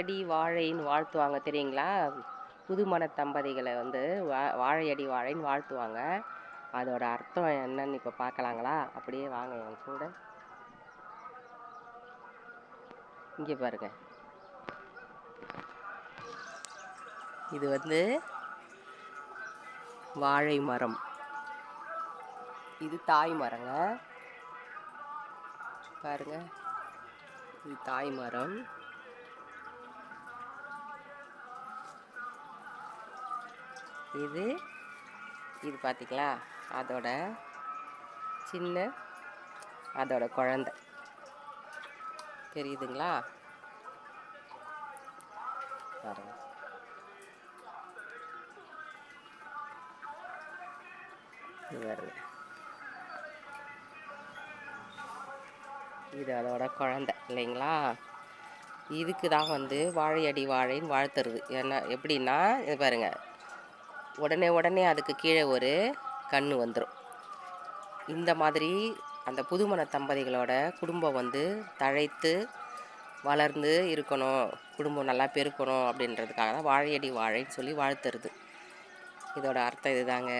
அடி வாழைன்னு வாழ்த்துவாங்க தெரியுங்களா? புதுமண தம்பதிகளை வந்து வா வாழையடி வாழைன்னு வாழ்த்துவாங்க. அதோட அர்த்தம் என்னன்னு இப்போ பார்க்கலாங்களா? அப்படியே வாங்க என் கூட. இங்கே பாருங்க. இது வந்து வாழை மரம். இது தாய் மரங்க. பாருங்க. இது தாய் மரம். இது இது பார்த்திங்களா அதோட சின்ன அதோட குழந்த. தெரியுதுங்களா? பாருங்க. இது இது அதோட குழந்தை இல்லைங்களா? இதுக்கு தான் வந்து வாழையடி வாழைன்னு வாழ்த்துறது. என்ன எப்படின்னா இது பாருங்க. உடனே உடனே அதுக்கு கீழே ஒரு கன்று வந்துடும் இந்த மாதிரி அந்த புதுமண தம்பதிகளோட குடும்பம் வந்து தழைத்து வளர்ந்து இருக்கணும் குடும்பம் நல்லா பெருக்கணும் அப்படின்றதுக்காக தான் வாழையடி வாழைன்னு சொல்லி வாழ்த்துறது. இதோட அர்த்தம் இதுதாங்க.